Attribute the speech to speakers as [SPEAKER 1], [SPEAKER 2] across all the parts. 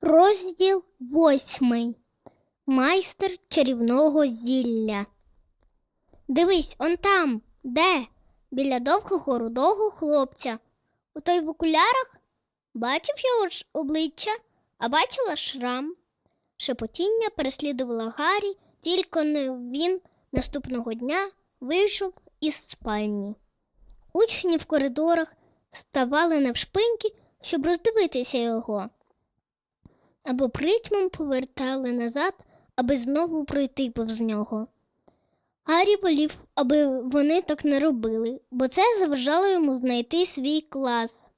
[SPEAKER 1] Розділ восьмий. Майстер чарівного зілля. Дивись, он там, де? Біля довгого рудого хлопця. У той в окулярах бачив його ж обличчя, а бачила шрам. Шепотіння переслідувало Гаррі, тільки не він наступного дня вийшов із спальні. Учні в коридорах ставали навшпиньки, щоб роздивитися його або притьмом повертали назад, аби знову пройти повз нього. Гаррі волів, аби вони так не робили, бо це заважало йому знайти свій клас.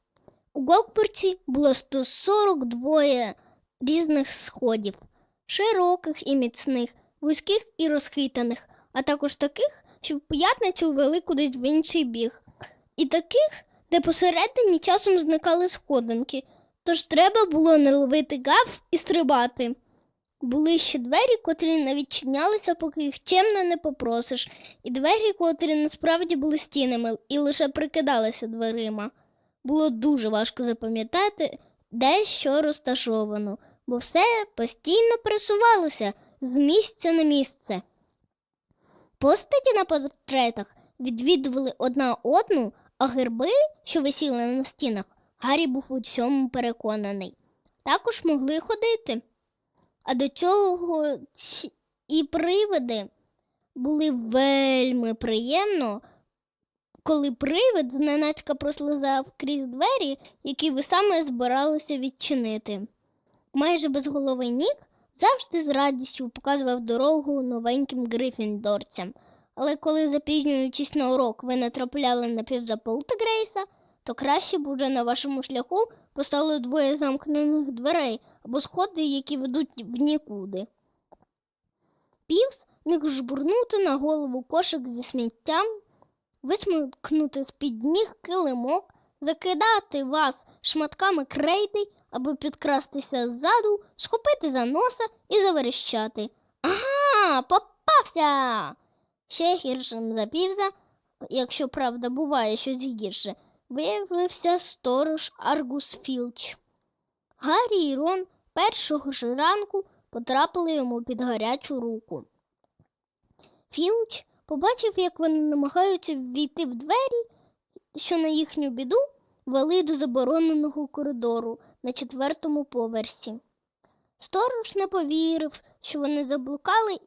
[SPEAKER 1] У Гокворці було 142 різних сходів, широких і міцних, вузьких і розхитаних, а також таких, що в п'ятницю вели кудись в інший біг, і таких, де посередині часом зникали сходинки, тож треба було не ловити гав і стрибати. Були ще двері, котрі не відчинялися, поки їх чемно не попросиш, і двері, котрі насправді були стінами і лише прикидалися дверима. Було дуже важко запам'ятати, де що розташовано, бо все постійно пересувалося з місця на місце. Постаті на портретах відвідували одна одну, а герби, що висіли на стінах, Гаррі був у цьому переконаний. Також могли ходити. А до цього і привиди були вельми приємно, коли привид зненацька прослизав крізь двері, які ви саме збиралися відчинити. Майже безголовий Нік завжди з радістю показував дорогу новеньким грифіндорцям. Але коли, запізнюючись на урок, ви натрапляли на півзаполта Грейса, то краще б уже на вашому шляху постали двоє замкнених дверей або сходи, які ведуть в нікуди. Півс міг жбурнути на голову кошик зі сміттям, висмикнути з-під ніг килимок, закидати вас шматками крейди, аби підкрастися ззаду, схопити за носа і заверещати. Ага, попався! Ще гіршим за півза, якщо правда буває щось гірше, виявився сторож Аргус Філч. Гаррі і Рон першого ж ранку потрапили йому під гарячу руку. Філч побачив, як вони намагаються ввійти в двері, що на їхню біду вели до забороненого коридору на четвертому поверсі. Сторож не повірив, що вони заблукали,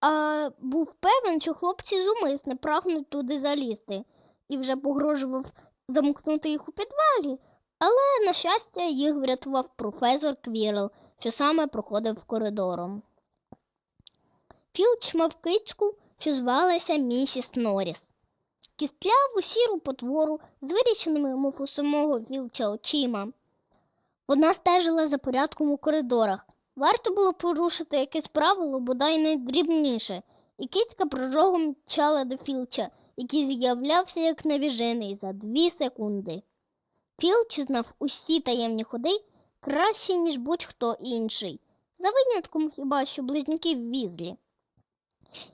[SPEAKER 1] а був певен, що хлопці зумисне прагнуть туди залізти, і вже погрожував замкнути їх у підвалі, але, на щастя, їх врятував професор Квірл, що саме проходив коридором. Філч мав кицьку, що звалася місіс Норріс. Кістляву сіру потвору з виріченими, мов у самого Філча очима. Вона стежила за порядком у коридорах. Варто було порушити якесь правило, бодай найдрібніше, і кицька прожогом мчала до Філча, який з'являвся як навіжений за дві секунди. Філч знав усі таємні ходи краще, ніж будь-хто інший, за винятком хіба що близнюків візлі.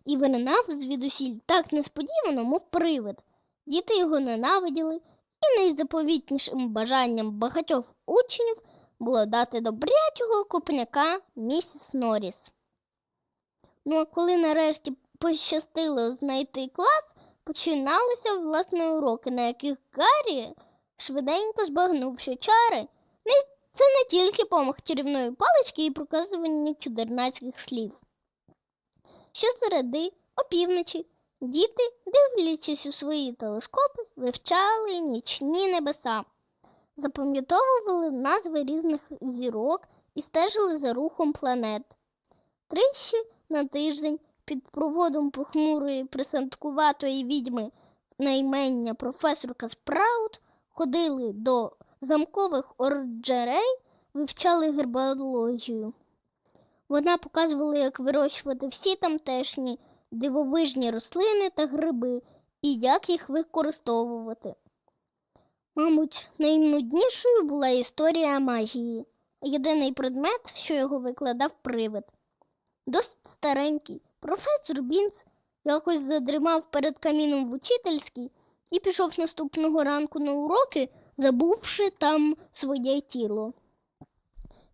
[SPEAKER 1] І виринав звідусіль так несподівано, мов привид. Діти його ненавиділи, і найзаповітнішим бажанням багатьох учнів було дати добрячого копняка місіс Норріс. Ну а коли нарешті пощастило знайти клас, починалися власне уроки, на яких Гаррі швиденько збагнув, що чари це не тільки помах чарівної палички і проказування чудернацьких слів. Щосереди, опівночі, діти, дивлячись у свої телескопи, вивчали нічні небеса, запам'ятовували назви різних зірок і стежили за рухом планет. Тричі на тиждень під проводом похмурої присадкуватої відьми на імення професорка Спраут ходили до замкових орджерей, вивчали гербологію. Вона показувала, як вирощувати всі тамтешні дивовижні рослини та гриби і як їх використовувати. Мабуть, найнуднішою була історія магії, єдиний предмет, що його викладав привид. Досить старенький, професор Бінц якось задрімав перед каміном в учительській і пішов наступного ранку на уроки, забувши там своє тіло.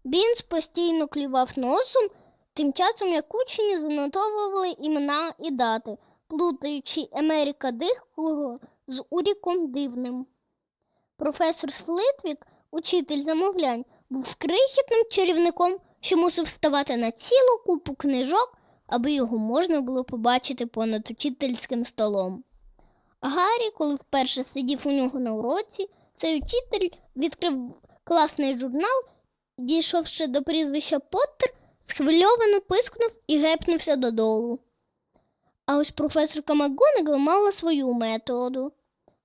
[SPEAKER 1] Бінс постійно клював носом, тим часом як учні занотовували імена і дати, плутаючи Емеріка Дихкого з Уріком Дивним. Професор Флитвік, учитель замовлянь, був крихітним чарівником, що мусив ставати на цілу купу книжок, аби його можна було побачити понад учительським столом. Гаррі, коли вперше сидів у нього на уроці, цей учитель відкрив класний журнал і, дійшовши до прізвища Поттер, схвильовано пискнув і гепнувся додолу. А ось професорка МакГонагал мала свою методу.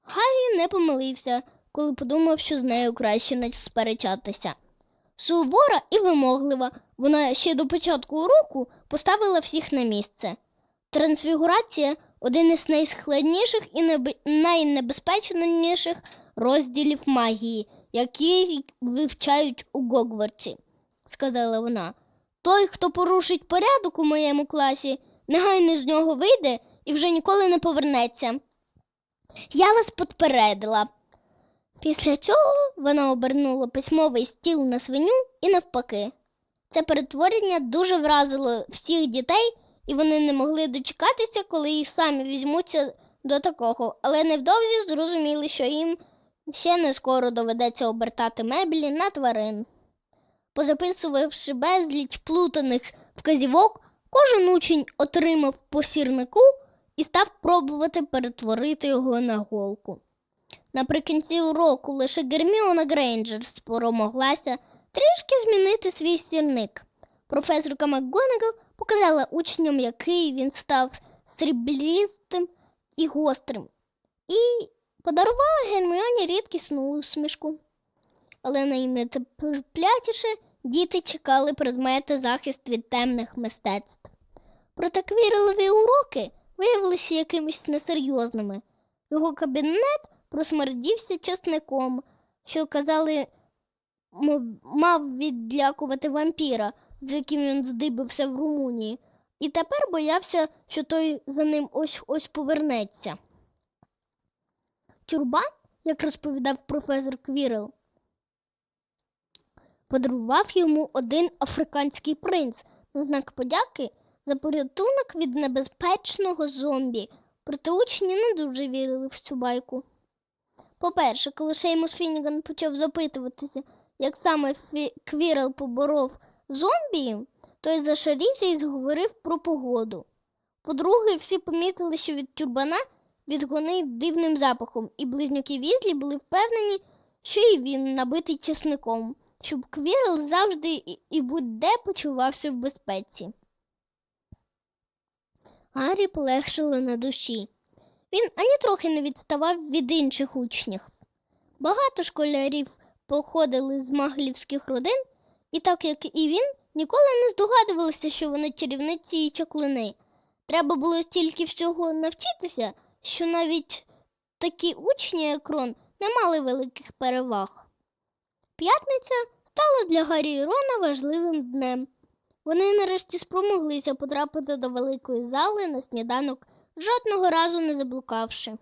[SPEAKER 1] Гаррі не помилився, коли подумав, що з нею краще не сперечатися. Сувора і вимоглива, вона ще до початку уроку поставила всіх на місце. Трансфігурація один із найскладніших і найнебезпечніших розділів магії, які вивчають у Гогвартсі, сказала вона. Той, хто порушить порядок у моєму класі, негайно з нього вийде і вже ніколи не повернеться. Я вас попередила. Після цього вона обернула письмовий стіл на свиню і навпаки. Це перетворення дуже вразило всіх дітей, і вони не могли дочекатися, коли їх самі візьмуться до такого, але невдовзі зрозуміли, що їм ще не скоро доведеться обертати меблі на тварин. Позаписувавши безліч плутаних вказівок, кожен учень отримав по сірнику і став пробувати перетворити його на голку. Наприкінці уроку лише Герміона Грейнджер спромоглася трішки змінити свій сірник. Професорка МакГонагал показала учням, який він став сріблістим і гострим, і подарувала Герміоні рідкісну усмішку. Але найнетерплячіше діти чекали предмети захист від темних мистецтв. Проте квірелові уроки виявилися якимись несерйозними. Його кабінет просмердівся часником, що казали, мав відлякувати вампіра, з яким він здибився в Румунії, і тепер боявся, що той за ним ось ось повернеться. Тюрбан, як розповідав професор Квірел, подарував йому один африканський принц на знак подяки за порятунок від небезпечного зомбі, проте учні не дуже вірили в цю байку. По-перше, коли Шеймус Фініган почав запитуватися, як саме Фі- Квірел поборов зомбі, той зашарівся і зговорив про погоду. По-друге, всі помітили, що від тюрбана відгонить дивним запахом, і близнюки Візлі були впевнені, що і він набитий чесником, щоб Квірл завжди і будь-де почувався в безпеці. Гаррі полегшило на душі. Він ані трохи не відставав від інших учнів. Багато школярів походили з маглівських родин, і так як і він, ніколи не здогадувалися, що вони чарівниці і чаклуни. Треба було стільки всього навчитися, що навіть такі учні, як Рон, не мали великих переваг. П'ятниця стала для Гаррі і Рона важливим днем. Вони нарешті спромоглися потрапити до великої зали на сніданок, жодного разу не заблукавши.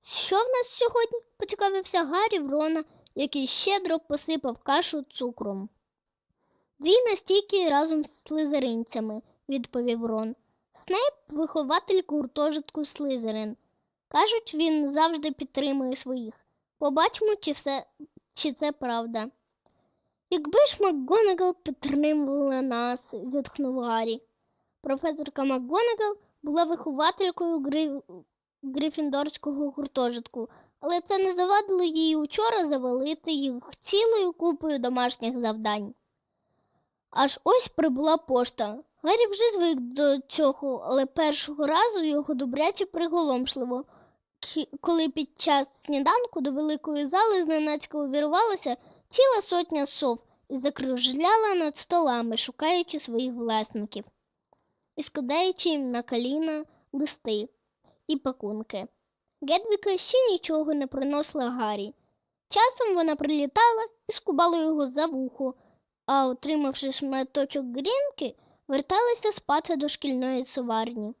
[SPEAKER 1] Що в нас сьогодні? поцікавився Гаррі в Рона, який щедро посипав кашу цукром. Дві настійки разом з слизеринцями, відповів Рон. Снейп вихователь гуртожитку Слизерин. Кажуть, він завжди підтримує своїх. Побачимо, чи, все, чи це правда. Якби ж МакГонагал підтримувала нас, зітхнув Гаррі. Професорка МакГонагал була вихователькою Гри... Грифіндорського гуртожитку, але це не завадило їй учора завалити їх цілою купою домашніх завдань. Аж ось прибула пошта. Гаррі вже звик до цього, але першого разу його добряче приголомшливо. Коли під час сніданку до великої зали зненацька увірвалася ціла сотня сов і закружляла над столами, шукаючи своїх власників і складаючи їм на коліна листи і пакунки. Гедвіка ще нічого не приносила Гаррі. Часом вона прилітала і скубала його за вухо, а, отримавши шматочок грінки, верталася спати до шкільної соварні.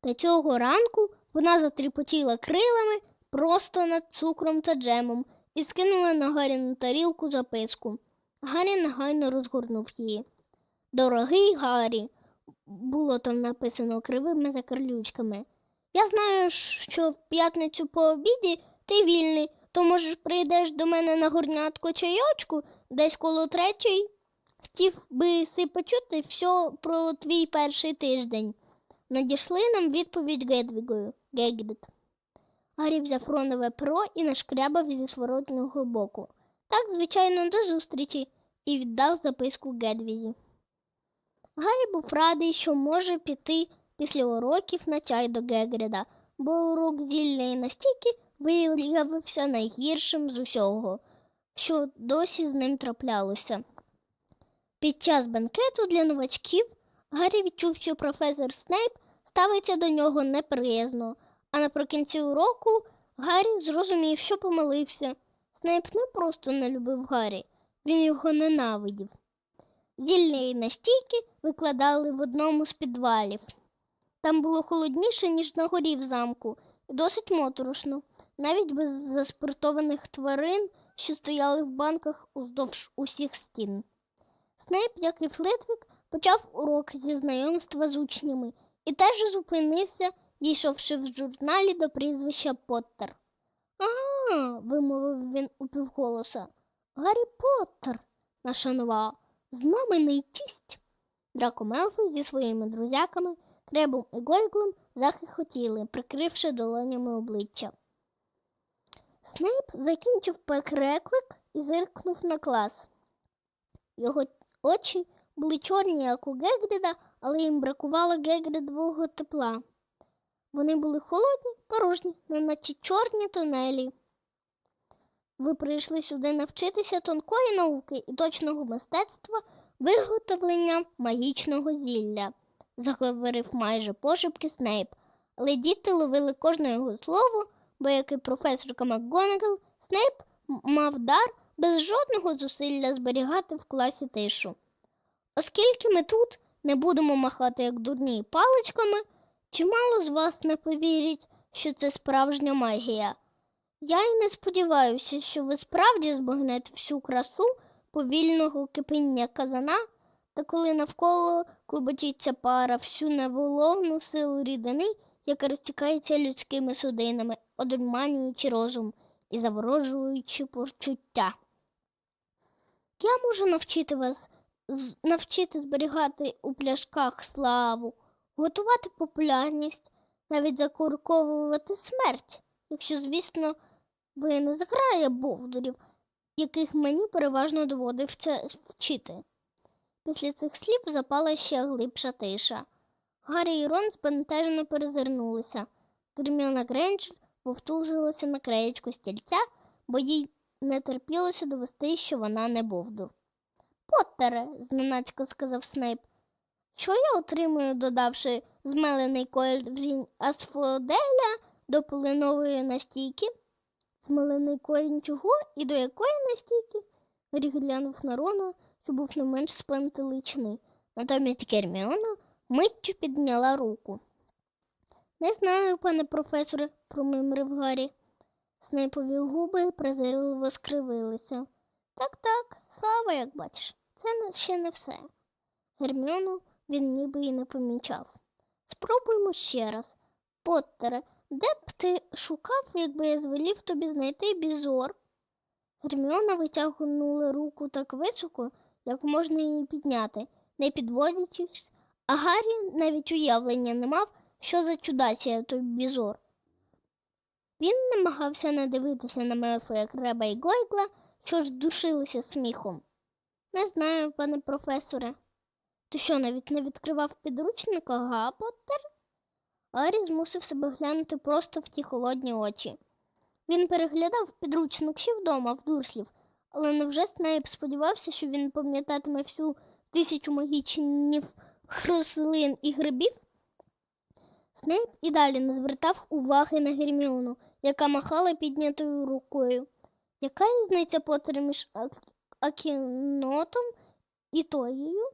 [SPEAKER 1] Та цього ранку вона затріпотіла крилами просто над цукром та джемом і скинула на Гаріну тарілку записку. Гаррі негайно розгорнув її. Дорогий Гаррі, було там написано кривими закарлючками. Я знаю, що в п'ятницю по обіді ти вільний, то можеш прийдеш до мене на горнятку чайочку десь коло третьої. Хотів би си почути все про твій перший тиждень. Надійшли нам відповідь Гедвігою. Гегдет. Гаррі взяв фронове перо і нашкрябав зі зворотнього боку. Так, звичайно, до зустрічі, і віддав записку Гедвізі. Гаррі був радий, що може піти після уроків на чай до Гегрида, бо урок зілля настільки виявився найгіршим з усього, що досі з ним траплялося. Під час бенкету для новачків Гаррі відчув, що професор Снейп ставиться до нього неприязно, а наприкінці уроку Гаррі зрозумів, що помилився. Снейп не просто не любив Гаррі, він його ненавидів. Зілля настійки викладали в одному з підвалів. Там було холодніше, ніж на горі в замку, і досить моторошно, навіть без заспиртованих тварин, що стояли в банках уздовж усіх стін. Снейп, як і Флитвік, почав урок зі знайомства з учнями і теж зупинився, дійшовши в журналі до прізвища Поттер. Ага, вимовив він упівголоса. Гаррі Поттер, наша нова знаменитість. Драко Мелфой зі своїми друзяками, Кребом і Гойглом захихотіли, прикривши долонями обличчя. Снейп закінчив переклик і зиркнув на клас. Його очі були чорні, як у Гегрида, але їм бракувало Гегридового тепла. Вони були холодні, порожні, неначе чорні тунелі. Ви прийшли сюди навчитися тонкої науки і точного мистецтва виготовлення магічного зілля, заговорив майже пошепки Снейп, але діти ловили кожне його слово, бо як і професорка МакГонагал, Снейп мав дар без жодного зусилля зберігати в класі тишу. Оскільки ми тут не будемо махати як дурні паличками, чимало з вас не повірять, що це справжня магія. Я й не сподіваюся, що ви справді збагнете всю красу повільного кипіння казана, та коли навколо клубочиться пара всю неволовну силу рідини, яка розтікається людськими судинами, одурманюючи розум і заворожуючи почуття. Я можу навчити вас навчити зберігати у пляшках славу, готувати популярність, навіть закурковувати смерть, якщо, звісно, ви не заграє бовдурів, яких мені переважно доводився вчити. Після цих слів запала ще глибша тиша. Гаррі і Рон збентежено перезирнулися. Герміона Грейнджер повтузилася на краєчку стільця, бо їй не терпілося довести, що вона не бовдур. Поттере, зненацька сказав Снейп, що я отримую, додавши змелений корінь асфоделя до полинової настійки? Змелений корінь чого і до якої настійки? Гаррі глянув на Рона, що був не менш спантеличений. Натомість Герміона миттю підняла руку. Не знаю, пане професоре, промимрив Гаррі. Снейпові губи презирливо скривилися. Так, так, слава, як бачиш, це ще не все. Герміону він ніби і не помічав. Спробуймо ще раз. Поттере, де б ти шукав, якби я звелів тобі знайти бізор? Герміона витягнула руку так високо, як можна її підняти, не підводячись, а Гаррі навіть уявлення не мав, що за чудація той бізор. Він намагався не дивитися на Мелфоя Креба і Гойгла, що ж душилися сміхом. Не знаю, пане професоре. Ти що, навіть не відкривав підручника, га, Поттер? Гаррі змусив себе глянути просто в ті холодні очі. Він переглядав підручник ще вдома, в дурслів, але невже Снейп сподівався, що він пам'ятатиме всю тисячу магічних рослин і грибів? Снейп і далі не звертав уваги на Герміону, яка махала піднятою рукою. Яка різниця Поттера між Ак- Акінотом і Тоєю?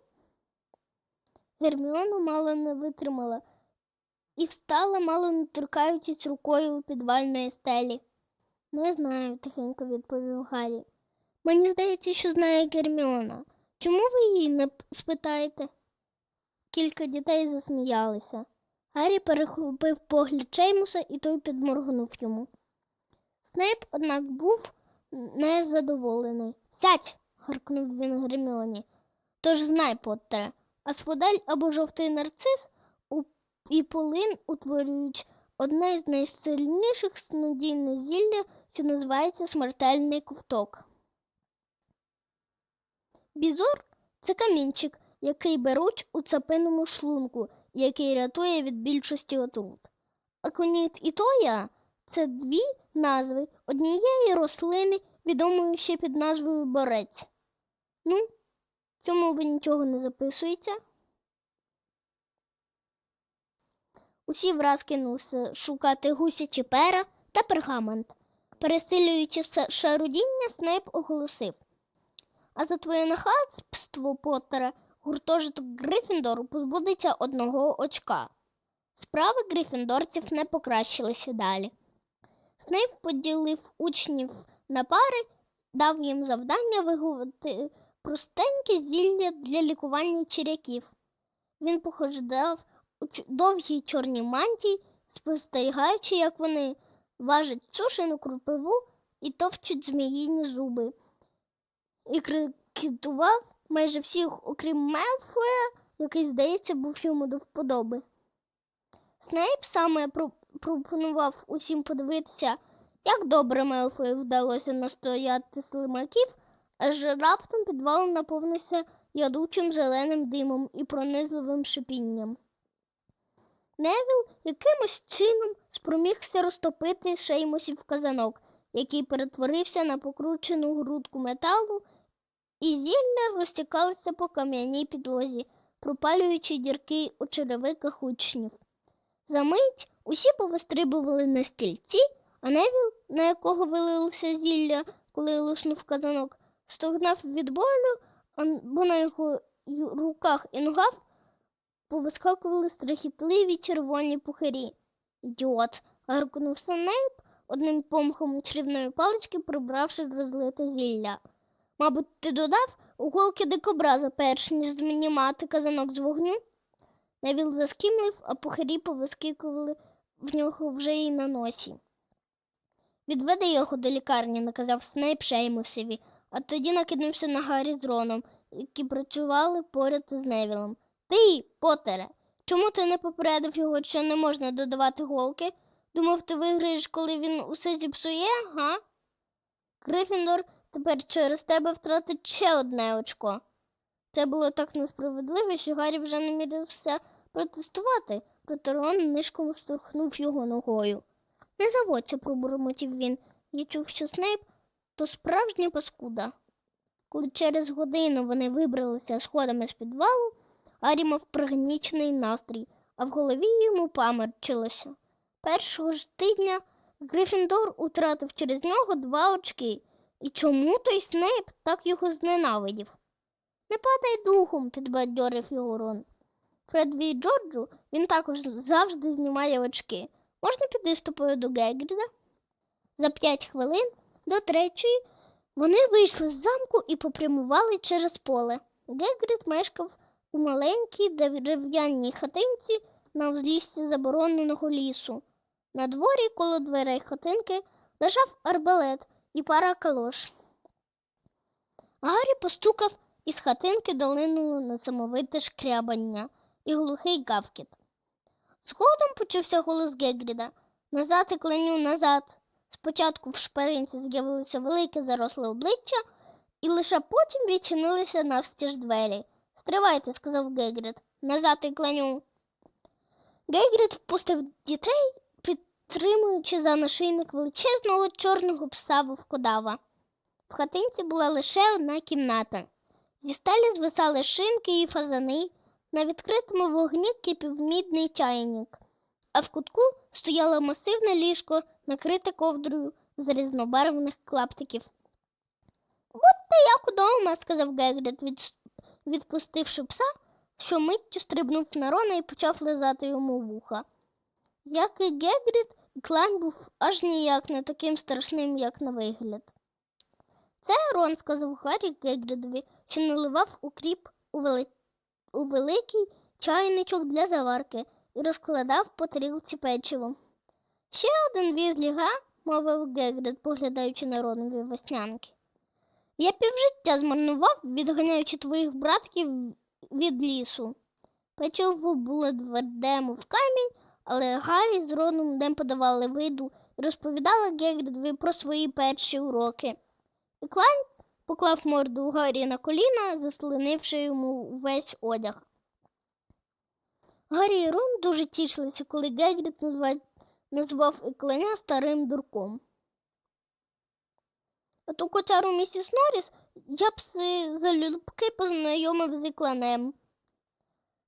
[SPEAKER 1] Герміона мало не витримала і встала, мало не торкаючись рукою у підвальної стелі. Не знаю, тихенько відповів Гаррі. Мені здається, що знає Герміона. Чому ви її не спитаєте? Кілька дітей засміялися. Гаррі перехопив погляд Чеймуса, і той підморгнув йому. Снейп, однак, був незадоволений. Сядь, гаркнув він Герміоні. Тож знай, Поттере, асфодель або жовтий нарцис. І полин утворюють одне з найсильніших снодійне зілля, що називається смертельний ковток. Бізор це камінчик, який беруть у цапиному шлунку, який рятує від більшості отрут. Аконіт і тоя це дві назви однієї рослини, відомої ще під назвою борець. Ну, чому ви нічого не записуєте? Усі враз кинулися шукати гусячі пера та пергамент. Пересилюючи шарудіння, Снейп оголосив. А за твоє нахабство, Поттере, гуртожиток Грифіндору позбудеться одного очка. Справи грифіндорців не покращилися далі. Снейп поділив учнів на пари, дав їм завдання виготовити простеньке зілля для лікування черяків. Він похождав у довгій чорній мантії, спостерігаючи, як вони важать сушену крупиву і товчуть зміїні зуби. І крикетував майже всіх, окрім Мелфоя, який, здається, був йому до вподоби. Снейп саме пропонував усім подивитися, як добре Мелфою вдалося настояти слимаків, аж раптом підвал наповнився ядучим зеленим димом і пронизливим шипінням. Невіл якимось чином спромігся розтопити шеймусів казанок, який перетворився на покручену грудку металу, і зілля розтікалося по кам'яній підлозі, пропалюючи дірки у черевиках учнів. Замить усі повистрибували на стільці, а Невіл, на якого вилилося зілля, коли луснув казанок, стогнав від болю, бо на його руках і ногах повискакували страхітливі червоні пухирі. Ідіот. гаркнув Снейп, одним помахом чарівної палички прибравши розлите зілля. Мабуть, ти додав уголки дикобраза, перш ніж знімати казанок з вогню? Невіл заскімлив, а пухарі повискикували в нього вже й на носі. Відведи його до лікарні, наказав Снейп Шеймусові, а тоді накинувся на Гаррі з Роном, які працювали поряд з Невілом. Ти, Потере, чому ти не попередив його, що не можна додавати голки? Думав, ти виграєш, коли він усе зіпсує, га? Грифіндор тепер через тебе втратить ще одне очко. Це було так несправедливо, що Гаррі вже не мірився протестувати, проте Рон нишком штурхнув його ногою. Не заводься, пробурмотів він. Я чув, що Снейп то справжня паскуда. Коли через годину вони вибралися сходами з підвалу, Гаррі мав пригнічений настрій, а в голові йому паморчилося. Першого ж тижня Грифіндор утратив через нього два очки. І чому той Снейп так його зненавидів? Не падай духом, підбадьорив його Рон. Фредві і Джорджу він також завжди знімає очки. Можна піти з тобою до Гегріда? За п'ять хвилин до третьої вони вийшли з замку і попрямували через поле. Гегрід мешкав у маленькій дерев'яній хатинці на узліссі забороненого лісу. На дворі коло дверей хатинки лежав арбалет і пара калош. Гаррі постукав із хатинки долинуло несамовите шкрябання і глухий гавкіт. Згодом почувся голос Гегріда. Назад і кленю назад. Спочатку в шпаринці з'явилося велике заросле обличчя, і лише потім відчинилися навстіж двері. Стривайте, сказав Гегрід. Назад і кленю. Гегрід впустив дітей, підтримуючи за нашийник величезного чорного пса вовкодава. В хатинці була лише одна кімната. Зі стелі звисали шинки і фазани, на відкритому вогні кипів мідний чайник, а в кутку стояло масивне ліжко, накрите ковдрою з різнобарвних клаптиків. Будьте як удома, сказав Гегрід, від... відпустивши пса, що миттю стрибнув на Рона і почав лизати йому вуха. Як і Гегрід, клан був аж ніяк не таким страшним, як на вигляд. Це Рон сказав Гаррі Гегрідові, що наливав укріп у, вели... у великий чайничок для заварки і розкладав по тарілці печиво. Ще один візлі, га? мовив Гегрід, поглядаючи на Ронові веснянки. Я півжиття змарнував, відганяючи твоїх братків від лісу. Печиво було тверде, мов камінь, але Гаррі з Роном не подавали виду і розповідали Гегрідові про свої перші уроки. І Клайн поклав морду Гаррі на коліна, заслонивши йому весь одяг. Гаррі і Рон дуже тішилися, коли назва- назвав Ікланя старим дурком. А ту котяру місіс Норріс я б залюбки познайомив з Ікланем.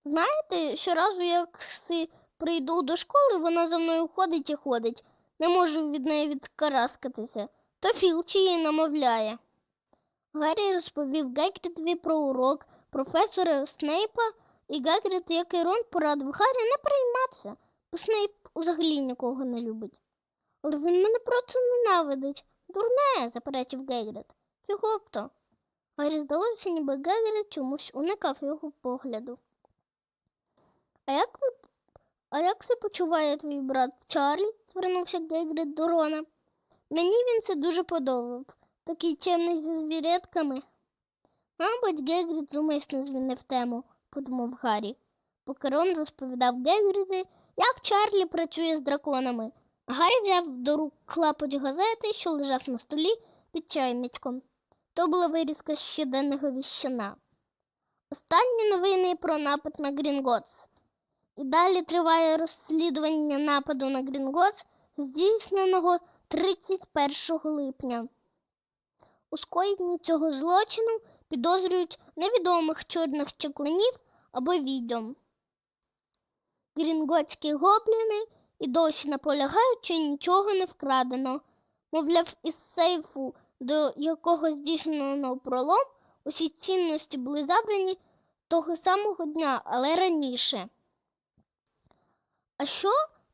[SPEAKER 1] Знаєте, щоразу, як си прийду до школи, вона за мною ходить і ходить. Не можу від неї відкараскатися. То Філчі її намовляє. Гаррі розповів Гегрідові про урок професора Снейпа, і Гегрід, як і Рон, порадив Гаррі не перейматися, бо Снейп взагалі нікого не любить. Але він мене просто ненавидить. Дурне, заперечив Гегрід. Чого б то? Гаррі здалося, ніби Гегрід чомусь уникав його погляду. А як ви а як се почуває твій брат Чарлі? звернувся Гегрід до Рона. Мені він це дуже подобав. Такий чемний зі звірятками. Мабуть, Гегрід зумисне змінив тему, подумав Гаррі. Поки Рон розповідав Гегріді, як Чарлі працює з драконами. Гаррі взяв до рук клапоть газети, що лежав на столі під чайничком. То була вирізка з щоденного віщана. Останні новини про напад на Грінготс. І далі триває розслідування нападу на Грінготс, здійсненого 31 липня. У скоєнні цього злочину підозрюють невідомих чорних чеклунів або відьом. Грінготські гобліни і досі наполягають, що нічого не вкрадено. Мовляв, із сейфу, до якого здійснено пролом, усі цінності були забрані того самого дня, але раніше. А що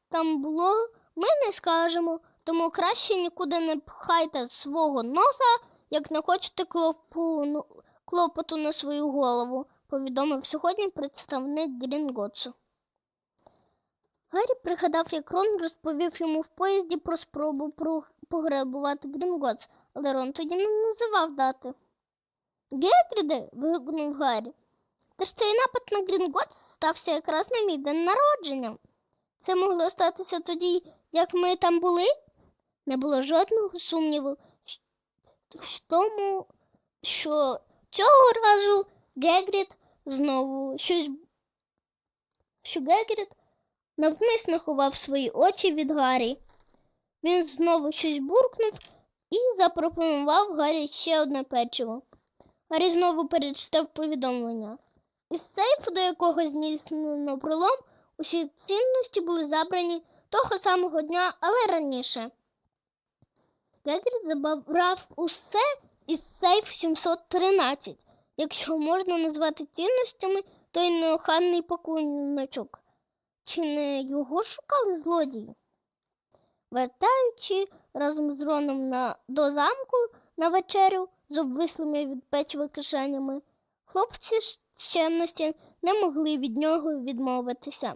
[SPEAKER 1] там було, ми не скажемо, тому краще нікуди не пхайте свого носа, як не хочете клопу, ну, клопоту на свою голову, повідомив сьогодні представник Грінготсу. Гаррі пригадав, як Рон розповів йому в поїзді про спробу пограбувати Грінготс, але Рон тоді не називав дати. Гегріде. вигукнув Гаррі. Та ж цей напад на Грінготс стався якраз на мій день народження. Це могло статися тоді, як ми там були? Не було жодного сумніву в тому, що цього разу Гегрід знову щось. Що Гегрід навмисно ховав свої очі від Гаррі. Він знову щось буркнув і запропонував Гаррі ще одне печиво. Гаррі знову перечитав повідомлення. Із сейфу, до якого здійснено пролом, усі цінності були забрані того самого дня, але раніше. Гегрід забрав усе із сейф 713, якщо можна назвати цінностями той неоханний пакуночок. Чи не його шукали злодії? Вертаючи разом з Роном на, до замку на вечерю з обвислими від печива кишенями, хлопці з чемності не могли від нього відмовитися.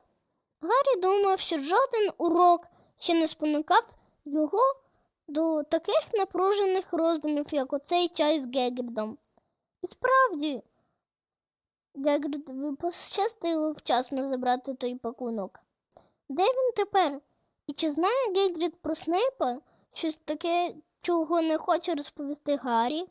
[SPEAKER 1] Гаррі думав, що жоден урок ще не спонукав його до таких напружених роздумів, як оцей чай з Гегрідом. І справді, Гегрідові пощастило вчасно забрати той пакунок. Де він тепер? І чи знає Гегрід про Снейпа щось таке, чого не хоче розповісти Гаррі?